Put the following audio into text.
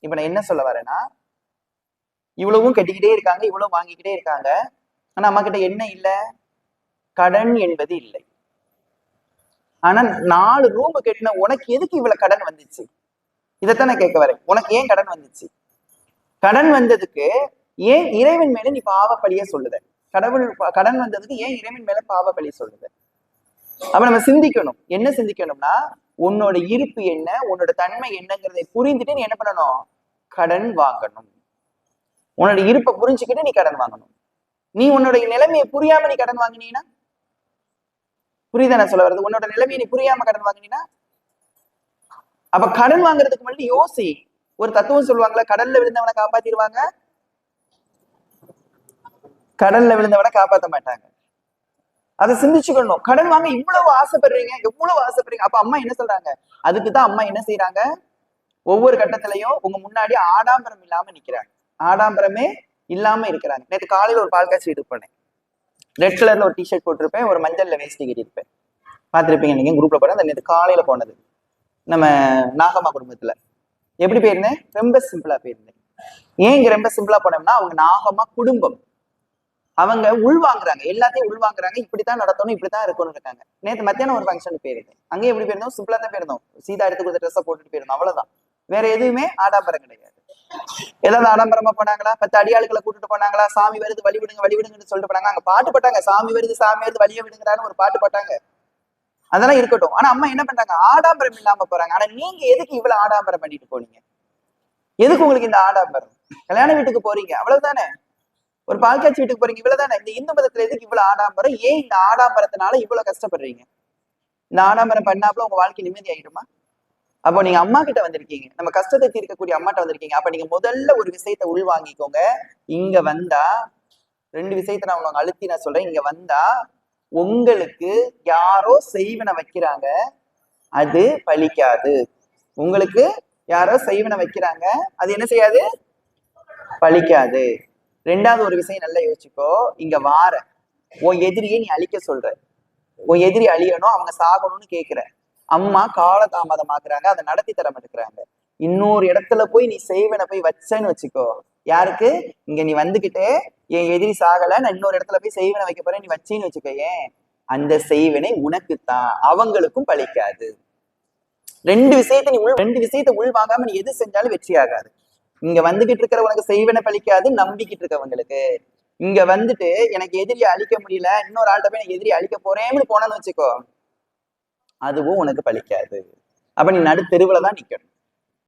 இப்ப நான் என்ன சொல்ல வரேன்னா இவ்வளவும் கட்டிக்கிட்டே இருக்காங்க இவ்வளவு வாங்கிக்கிட்டே இருக்காங்க. ஆனா அம்மா கிட்ட என்ன இல்ல? கடன் என்பது இல்லை. ஆனா நாலு ரூம் கட்டின உனக்கு எதுக்கு இவ்வளவு கடன் வந்துச்சு? இதைத்தான் நான் கேட்க வரேன். உனக்கு ஏன் கடன் வந்துச்சு? கடன் வந்ததுக்கு ஏன் இறைவன் மேல நீ பாவப்பழிய சொல்லுத? கடவுள் கடன் வந்ததுக்கு ஏன் இறைவன் மேல பாவப்பழி சொல்லுத? அப்ப நம்ம சிந்திக்கணும். என்ன சிந்திக்கணும்னா உன்னோட இருப்பு என்ன உன்னோட தன்மை என்னங்கிறதை புரிந்துட்டு நீ என்ன பண்ணணும்? கடன் வாங்கணும். உன்னோட இருப்பை புரிஞ்சுக்கிட்டு நீ கடன் வாங்கணும். நீ உன்னோட நிலைமையை புரியாம நீ கடன் வாங்கினீன்னா புரியுதா நான் சொல்ல வர்றது? உன்னோட நிலைமையை நீ புரியாம கடன் வாங்கினீன்னா அப்ப கடன் வாங்குறதுக்கு முன்னாடி யோசி. ஒரு தத்துவம் சொல்லுவாங்களா கடல்ல விழுந்தவனை காப்பாத்திடுவாங்க. கடல்ல விழுந்தவனை காப்பாத்த மாட்டாங்க. அதை சிந்திச்சுக்கணும். கடன் வாங்க இவ்வளவு ஆசைப்படுறீங்க எவ்வளவு ஆசைப்படுறீங்க? அப்ப அம்மா என்ன சொல்றாங்க? அதுக்கு தான் அம்மா என்ன செய்யறாங்க ஒவ்வொரு கட்டத்திலையும் உங்க முன்னாடி ஆடாம்பரம் இல்லாம நிக்கிறாங்க. ஆடாம்பரமே இல்லாம இருக்கிறாங்க. நேற்று காலையில ஒரு பால் காய்ச்சி இது பண்ணேன். ரெட் கலர்ல ஒரு டிஷர்ட் போட்டிருப்பேன் ஒரு மஞ்சள்ல கட்டி கட்டியிருப்பேன். பார்த்திருப்பீங்க நீங்க குரூப்ல போறேன் அந்த நேற்று காலையில போனது. நம்ம நாகம்மா குடும்பத்துல. எப்படி போயிருந்தேன்? ரொம்ப சிம்பிளா போயிருந்தேன். ஏன் இங்க ரொம்ப சிம்பிளா போனோம்னா அவங்க நாகம்மா குடும்பம். அவங்க உள்வாங்குறாங்க. எல்லாத்தையும் உள்வாங்குறாங்க. இப்படித்தான் நடத்தணும் இப்படித்தான் இருக்கணும் இருக்காங்க. நேத்து மத்தியானம் ஒரு ஃபங்க்ஷனுக்கு போயிருந்தேன். அங்கே எப்படி போயிருந்தோம்? சிம்பிளா தான் போயிருந்தோம். சீதா எடுத்து கொடுத்த ட்ரெஸ்ஸை போட்டுட்டு போயிருந்தோம். அவ்வளவுதான். வேற எதுவுமே ஆடாம்பரம் கிடையாது. ஏதாவது ஆடம்பரமா போனாங்களா? பத்து அடியாளுகளை கூட்டிட்டு போனாங்களா? சாமி வருது வழி விடுங்க வழி விடுங்கன்னு சொல்லிட்டு போனாங்க. அங்க பாட்டு போட்டாங்க. சாமி வருது சாமி வருது வழிய விடுங்கிறான்னு ஒரு பாட்டு போட்டாங்க. அதெல்லாம் இருக்கட்டும். ஆனா அம்மா என்ன பண்றாங்க? ஆடாம்பரம் இல்லாம போறாங்க. ஆனா நீங்க எதுக்கு இவ்வளவு ஆடாம்பரம் பண்ணிட்டு போனீங்க? எதுக்கு உங்களுக்கு இந்த ஆடாம்பரம்? கல்யாண வீட்டுக்கு போறீங்க. அவ்வளவுதானே? ஒரு பால் காட்சி வீட்டுக்கு போறீங்க இவ்வளவுதானே? இந்த இந்து மதத்துல எதுக்கு இவ்வளவு ஆடாம்பரம்? ஏன் இந்த ஆடாம்பரத்தினால இவ்வளவு கஷ்டப்படுறீங்க? இந்த ஆடாம்பரம் பண்ணாப்புல உங்க வாழ்க்கை நிம்மதி ஆயிடுமா அப்போ நீங்க அம்மா கிட்ட வந்திருக்கீங்க. நம்ம கஷ்டத்தை தீர்க்கக்கூடிய அம்மாட்ட வந்திருக்கீங்க. அப்ப நீங்க முதல்ல ஒரு விஷயத்தை உள்வாங்கிக்கோங்க. இங்க வந்தா ரெண்டு விஷயத்த நான் உனக்கு அழுத்தி நான் சொல்றேன். இங்க வந்தா உங்களுக்கு யாரோ செய்வன வைக்கிறாங்க அது பலிக்காது உங்களுக்கு யாரோ செய்வன வைக்கிறாங்க அது என்ன செய்யாது? பலிக்காது ரெண்டாவது ஒரு விஷயம் நல்லா யோசிச்சுக்கோ. இங்க வார. உன் எதிரியை நீ அழிக்க சொல்ற. உன் எதிரி அழியணும் அவங்க சாகணும்னு கேக்குற. அம்மா கால தாமதமாக்குறாங்க அதை நடத்தி தர மாட்டேங்கிறாங்க. இன்னொரு இடத்துல போய் நீ செய்வனை போய் வச்சேன்னு வச்சுக்கோ. யாருக்கு? இங்க நீ வந்துகிட்டு என் எதிரி சாகல நான் இன்னொரு இடத்துல போய் செய்வனை வைக்க போறேன் நீ வச்சேன்னு வச்சுக்கோ ஏன் அந்த செய்வனை உனக்குத்தான். அவங்களுக்கும் பழிக்காது. ரெண்டு விஷயத்தை நீ உள் ரெண்டு விஷயத்தை உள் வாங்காம நீ எது செஞ்சாலும் வெற்றி ஆகாது இங்க வந்துகிட்டு இருக்கிற உனக்கு செய்வன பலிக்காது நம்பிக்கிட்டு இருக்கவங்களுக்கு. இங்க வந்துட்டு எனக்கு எதிரியை அழிக்க முடியல இன்னொரு ஆள்கிட்ட போய் எனக்கு எதிரி அழிக்க போறேன்னு போனேன்னு வச்சுக்கோ அதுவும் உனக்கு பழிக்காது. அப்ப நீ நடு தெருவுல தான் நிக்கணும்.